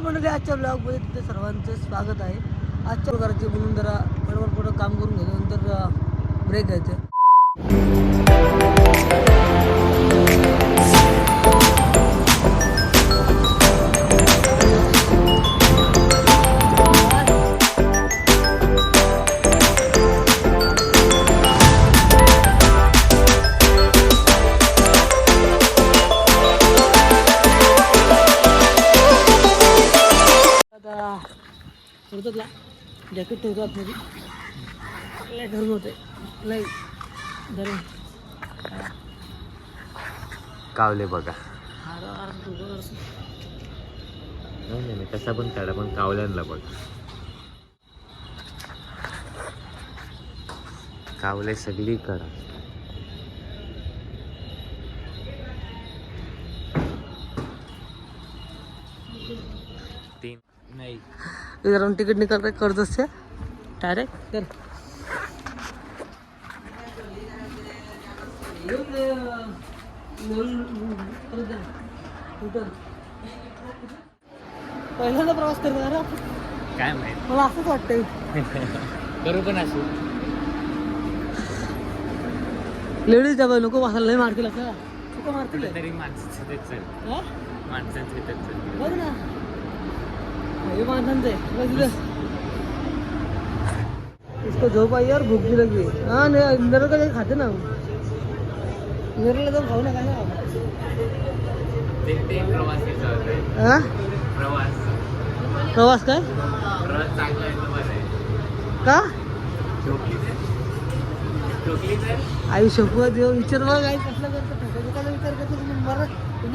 मंडळी आजच्या ब्लॉगमध्ये तिथे सर्वांचं स्वागत आहे. आजच्या प्रकारचे म्हणून जरा बरोबर पुढं काम करून घेतो नंतर ब्रेक घ्यायचं ठेवतात ना जॅकेट ठेवतो आतमध्ये. लय धरून होते लय धरून कावले बघा. नाही नाही नाही, कसा पण काढा पण कावल्यांना बघ. कावले सगळी करा तीन नाही इधर तिकीट निकाल रहे कर्ज से डायरेक्ट कर पहिल्यांदा प्रवास करतो ना काय माहीत. मला असंच वाटतंय. करू पण असू. लेडीज जाबा नको बसायला लय मारतील असं नको मारतील. तरी माणसाचं तेच चल? माणसाचं इथंच चल बघ ना. हे आहे इसको झोप आई और भूख भी लग गई हाँ। नहीं का खाते ना नेरला जाऊन खाऊ नका ना ते ते प्रवास प्रवास काय प्रवास चांगला का? ठोकली तर ठोकली तर आई शपथ देव विचार बघ आई कसलं करतो काय विचार करतो तुम्ही मर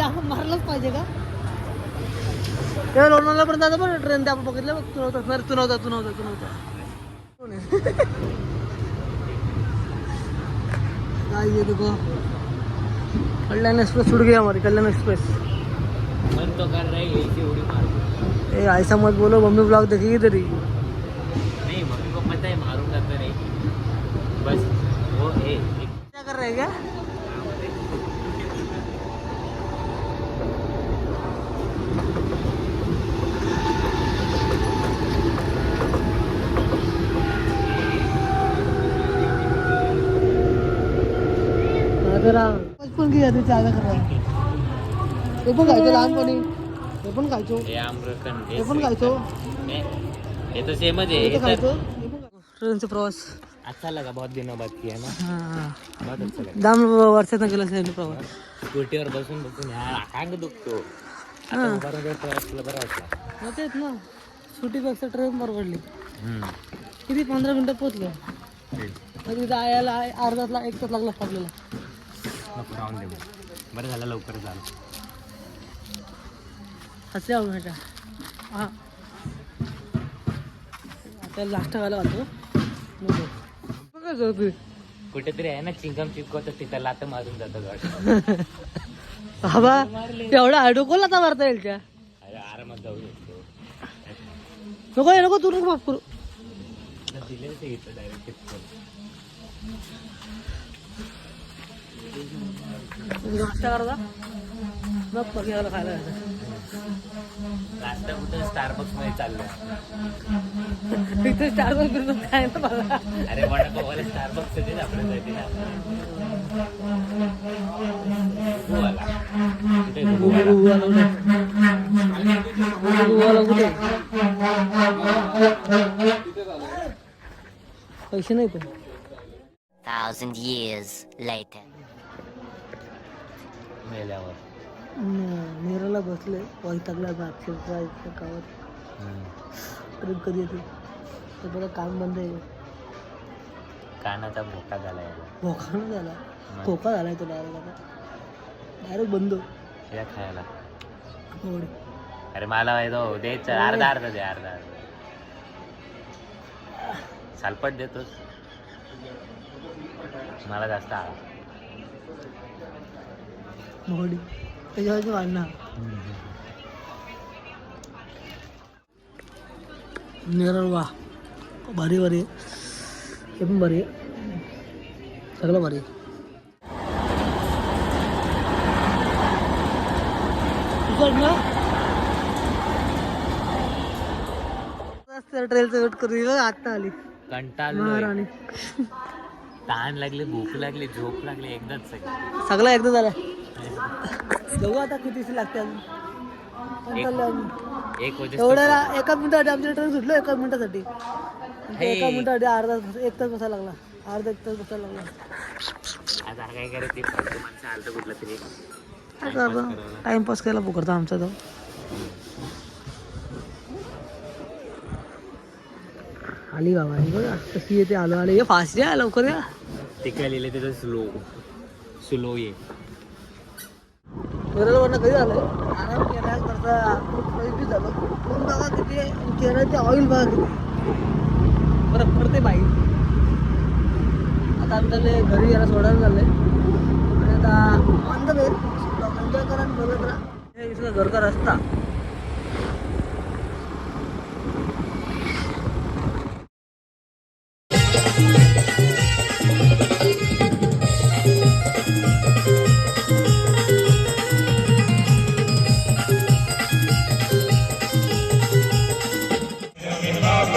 आपण मारलंच पाहिजे का? तेव्हा लोणावळा पर्यंत आता बरं ट्रेन ते आपण बघितलं. बघ तू नव्हता अरे तू नव्हता तू नव्हता तू नव्हता? काय ये देखो कल्याण एक्सप्रेस छूट गया हमारी कल्याण एक्सप्रेस. मन तो कर रही है एवढी मारू ए ऐसा मत बोलो मम्मी ब्लॉग देखेगी तेरी. नहीं मम्मी को पता है मारूंगा तो नहीं बस वो है एक क्या कर रहे हैं क्या बचपन की यादी चालू कर रहा है ते पण खायचो लहानपणी. ते पण खायचो. हे आम्रखंड ते पण खायचो. हे हे तो सेमच आहे. ते हे पण खायचो. पण. ट्रेनचा प्रवास अच्छा लगा बहुत दिनों बाद किया ना? हा. बहुत अच्छा लगा. दाम वर्षात गेला प्रवास. स्कूटीवर बसून बसून अंग दुखतो. हा. आता प्रवास केला बरा वाटला. मग तेच ना. सुटीपेक्षा ट्रेन परवडली. किती? पंधरा मिनिटात पोहोचलो. तिथं आयाला अर्धा तास एक तास लागला आपल्याला नको राहून दे मग. बरं झालं लवकर झालं. हसले आहो माझ्या हा. आता लास्ट घाला नको. काय करतोय कुठेतरी आहे ना चिंगम चिपकवत तिथं लात मारून जातं गाडी बाबा एवढा अडोकोल आता मारता येईल त्या? अरे आरामात जाऊ शकतो. नको हे नको तू नको माफ करू. दिले ते इथं डायरेक्ट नाश्ता करायचा मग यायला खायला. नाश्ता कुठं? स्टारबक्समध्ये चाललं इथे वाजता फिरून काय ना मला? अरे वडापाववाले स्टारबक्स ना. आपल्यासाठी ना कुठे? पैसे नाही पण. Thousand years later. मेल्यावर. नेराला बसले वैतागला नागपूरचा इथं गावात. ट्रेन कधी येते तर बघा काम बंद आहे. कानाचा भोका झाला याला. खोका नाही झाला. खोका झालाय तो डायरेक्ट आता. डायरेक्ट बंद. शिव्या खायला. अरे मला माहिती दे चल, अर्धा अर्धा दे अर्धा अर्धा. सालपट देतोस. मला जास्त आला मोहडी वाढणार नेरळ वा. भारी भारी. हे पण भारी सगळं भारी ट्रेलचं वेट करू आता आली. ताण लागले भूक लागली झोप लागली एकदाच सगळं. सगळं एकदा झालं. बघू आता किती लागते. एक एवढ्या एका मिनिटासाठी आमच्या ट्रेन सुटलो एका मिनिटासाठी. ते एका हे. मिनिटासाठी अर्धा तास एक तास बसायला लागला. अर्धा एक तास बसायला लागला. आता काय करत ते फालतू माणसं आलं कुठलं तरी. आता आपण टाइमपास करायला पुकारतो आमचा तो. आली बाबा ही बघा. कशी येते आलो आले. ये फास्ट या लवकर या. ते काय लिहिले त्याचं स्लो स्लो ये. केरळ कधी झालंय? आराम केला करता बी झालं. पण बघा किती केरळचे ऑइल बघा किती बरं पडते बाई. आता आमच्या घरी याला सोडायला झालं आणि आता बंद भेट एन्जॉय करा आणि बघत राहा. हे